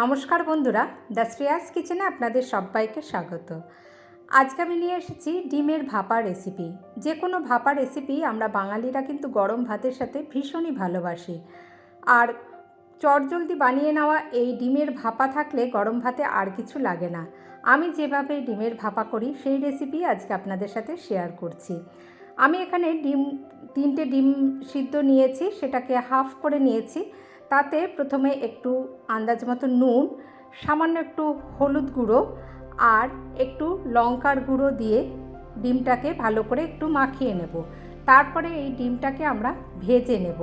নমস্কার বন্ধুরা, দ্য শ্রেয়াস কিচেনে আপনাদের সবাইকে স্বাগত। আজকে আমি নিয়ে এসেছি ডিমের ভাপা রেসিপি। যে কোনো ভাপা রেসিপি আমরা বাঙালিরা কিন্তু গরম ভাতের সাথে ভীষণই ভালোবাসি। আর চটজলদি বানিয়ে নেওয়া এই ডিমের ভাপা থাকলে গরম ভাতে আর কিছু লাগে না। আমি যেভাবে ডিমের ভাপা করি, সেই রেসিপি আজকে আপনাদের সাথে শেয়ার করছি। আমি এখানে ডিম, তিনটে ডিম সিদ্ধ নিয়েছি, সেটাকে হাফ করে নিয়েছি। তাতে প্রথমে একটু আন্দাজ মতো নুন, সামান্য একটু হলুদ গুঁড়ো আর একটু লঙ্কার গুঁড়ো দিয়ে ডিমটাকে ভালো করে একটু মাখিয়ে নেব। তারপরে এই ডিমটাকে আমরা ভেজে নেব।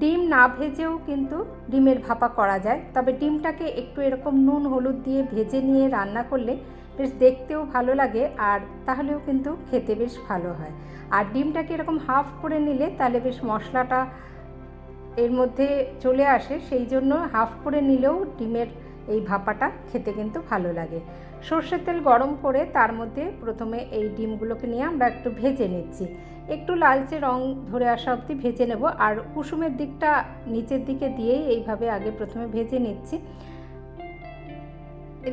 ডিম না ভেজেও কিন্তু ডিমের ভাপা করা যায়, তবে ডিমটাকে একটু এরকম নুন, হলুদ দিয়ে ভেজে নিয়ে রান্না করলে বেশ দেখতেও ভালো লাগে আর তাহলেও কিন্তু খেতে বেশ ভালো হয়। আর ডিমটাকে এরকম হাফ করে নিলে তাহলে বেশ মশলাটা এর মধ্যে চলে আসে, সেই জন্য হাফ করে নিলেও ডিমের এই ভাপাটা খেতে কিন্তু ভালো লাগে। সর্ষের তেল গরম করে তার মধ্যে প্রথমে এই ডিমগুলোকে নিয়ে আমরা একটু ভেজে নিচ্ছি। একটু লালচে রং ধরে আসা অবধি ভেজে নেব। আর কুসুমের দিকটা নিচের দিকে দিয়েই এইভাবে আগে প্রথমে ভেজে নিচ্ছি।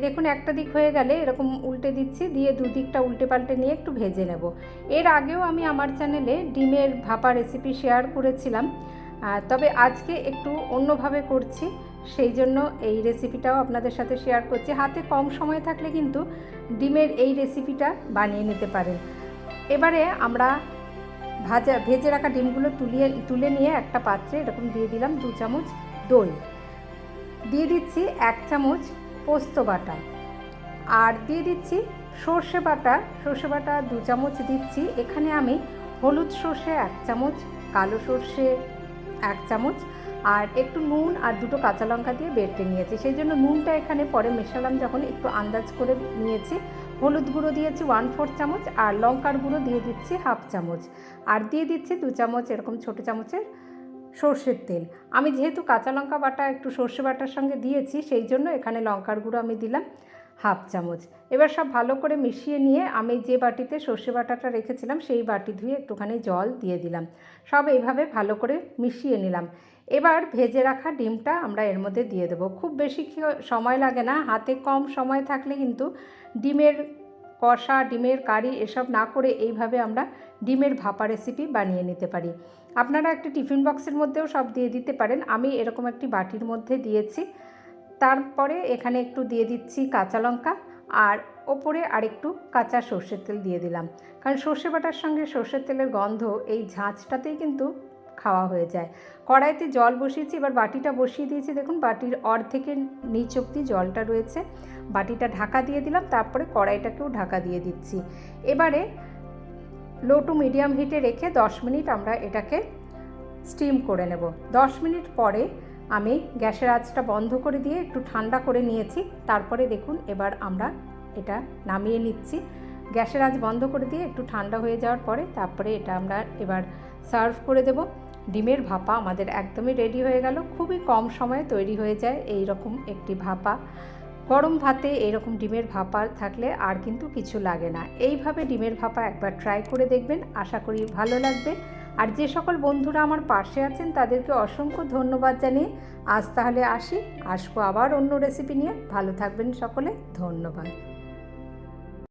দেখুন, একটা দিক হয়ে গেলে এরকম উল্টে দিচ্ছি, দিয়ে দুদিকটা উল্টে পাল্টে নিয়ে একটু ভেজে নেব। এর আগেও আমি আমার চ্যানেলে ডিমের ভাপা রেসিপি শেয়ার করেছিলাম। তবে আজকে একটু অন্যভাবে করছি, সেই জন্য এই রেসিপিটাও আপনাদের সাথে শেয়ার করছি। হাতে কম সময় থাকলে কিন্তু ডিমের এই রেসিপিটা বানিয়ে নিতে পারেন। এবারে আমরা ভাজা, ভেজে রাখা ডিমগুলো তুলিয়ে, তুলে নিয়ে একটা পাত্রে এরকম দিয়ে দিলাম দু চামচ দই। দিয়ে দিচ্ছি এক চামচ পোস্ত বাটা। আর দিয়ে দিচ্ছি সর্ষে বাটা। সর্ষে বাটা দু চামচ দিচ্ছি। এখানে আমি হলুদ সর্ষে, এক চামচ কালো সর্ষে এক চামচ, আর একটু নুন আর দুটো কাঁচা লঙ্কা দিয়ে বেটে নিয়েছি। সেই জন্য নুনটা এখানে পরে মেশালাম যখন একটু আন্দাজ করে নিয়েছি। হলুদ গুঁড়ো দিয়েছি ওয়ান ফোর চামচ, আর লঙ্কার গুঁড়ো দিয়ে দিচ্ছি হাফ চামচ। আর দিয়ে দিচ্ছি দু চামচ এরকম ছোটো চামচের সর্ষের তেল। আমি যেহেতু কাঁচা লঙ্কা বাটা একটু সর্ষে বাটার সঙ্গে দিয়েছি, সেই জন্য এখানে লঙ্কার গুঁড়ো আমি দিলাম। হাফ চামচ। এবার সব ভালো করে মিশিয়ে নিয়ে আমি যে বাটিতে সর্ষে বাটাটা রেখেছিলাম, সেই বাটি ধুয়ে একটুখানি জল দিয়ে দিলাম। সব এইভাবে ভালো করে মিশিয়ে নিলাম। এবার ভেজে রাখা ডিমটা আমরা এর মধ্যে দিয়ে দেবো। খুব বেশি সময় লাগে না, হাতে কম সময় থাকলে কিন্তু ডিমের কষা, ডিমের কারি এসব না করে এইভাবে আমরা ডিমের ভাপা রেসিপি বানিয়ে নিতে পারি। আপনারা একটি টিফিন বক্সের মধ্যেও সব দিয়ে দিতে পারেন। আমি এরকম একটি বাটির মধ্যে দিয়েছি। তারপরে এখানে একটু দিয়ে দিচ্ছি কাঁচা লঙ্কা আর ওপরে আরেকটু কাঁচা সর্ষের তেল দিয়ে দিলাম। কারণ সর্ষে বাটার সঙ্গে সর্ষের তেলের গন্ধ এই ঝাঁচটাতেই কিন্তু খাওয়া হয়ে যায়। কড়াইতে জল বসিয়েছি, এবার বাটিটা বসিয়ে দিয়েছি। দেখুন, বাটির অর্ধেকের নিচ অব্দি জলটা রয়েছে। বাটিটা ঢাকা দিয়ে দিলাম, তারপরে কড়াইটাকেও ঢাকা দিয়ে দিচ্ছি। এবারে লো টু মিডিয়াম হিটে রেখে দশ মিনিট আমরা এটাকে স্টিম করে নেব। দশ মিনিট পরে আমি গ্যাসের আঁচটা বন্ধ করে দিয়ে একটু ঠান্ডা করে নিয়েছি। তারপরে দেখুন, এবার আমরা এটা নামিয়ে নিচ্ছি। গ্যাসের আঁচ বন্ধ করে দিয়ে একটু ঠান্ডা হয়ে যাওয়ার পরে তারপরে এটা আমরা এবার সার্ভ করে দেব। ডিমের ভাপা আমাদের একদমই রেডি হয়ে গেল। খুবই কম সময়ে তৈরি হয়ে যায় এই রকম একটি ভাপা। গরম ভাতে এরকম ডিমের ভাপা থাকলে আর কিন্তু কিছু লাগে না। এইভাবে ডিমের ভাপা একবার ট্রাই করে দেখবেন। আশা করি ভালো লাগবে। আর যে সকল বন্ধুরা আমার পাশে আছেন, তাদেরকে অসংখ্য ধন্যবাদ জানিয়ে আজ তাহলে আসি। আসব আবার অন্য রেসিপি নিয়ে। ভালো থাকবেন সকলে। ধন্যবাদ।